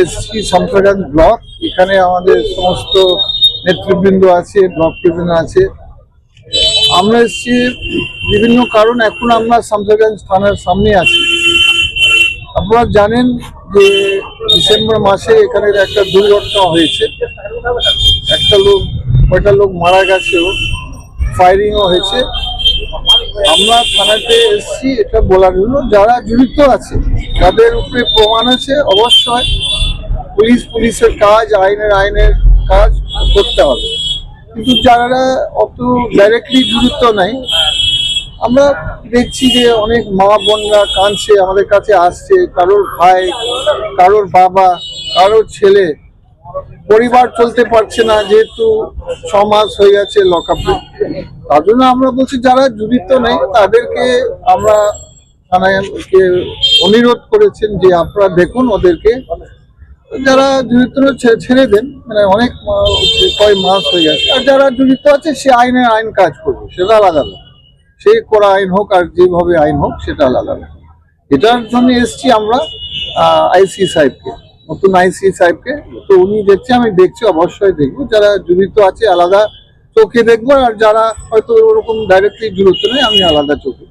এসছি শামসাগান ব্লক, এখানে আমাদের সমস্ত নেতৃবৃন্দ আছে, ব্লক প্রেসিডেন্ট আছে। আমরা এসছি বিভিন্ন কারণ, এখন আমরা শামসাগঞ্জ থানার সামনে আছি। আপনারা জানেন যে ডিসেম্বর মাসে এখানে একটা দুর্ঘটনা হয়েছে। একটা লোক, কয়টা লোক মারা গেছেও ফায়ারিংও হয়েছে। আমরা থানাতে এসেছি, এটা বলার জন্য যারা জড়িত আছে। তাদের উপরে প্রমাণ আছে অবশ্যই পুলিশ, পুলিশের কাজ, আইনের আইনের কাজ করতে হবে। কিন্তু যারা অত ডাইরেক্টলি জড়িত নাই, আমরা দেখছি যে অনেক মা বোনরা কাঁদছে, আমাদের কাছে আসছে, কারোর ভাই, কারোর বাবা, কারোর ছেলে। পরিবার চলতে পারছে না, যেহেতু ছ মাস হয়ে গেছে লকআপে তার জন্য আমরা বলছি, যারা জড়িত নেই, তাদেরকে আমরা থানায় কে অনুরোধ করেছেন যে আপনারা দেখুন ওদেরকে। যারা জড়িত ছেড়ে দেন। মানে অনেক কয় মাস হয়ে গেছে। আর যারা জড়িত আছে, সে আইনে আইন কাজ করবে, সেটা আলাদা সে করা আইন হোক আর যেভাবে আইন হোক, সেটা আলাদা এটার জন্য এসছি আমরা আইসি সাহেবকে, নতুন আইসি সাহেবকে। তো উনি দেখছে, আমি দেখছি, অবশ্যই দেখব। যারা জড়িত আছে, আলাদা চোখে দেখব। আর যারা হয়তো ওরকম ডাইরেক্টলি জড়িত নেই আমি আলাদা চোখে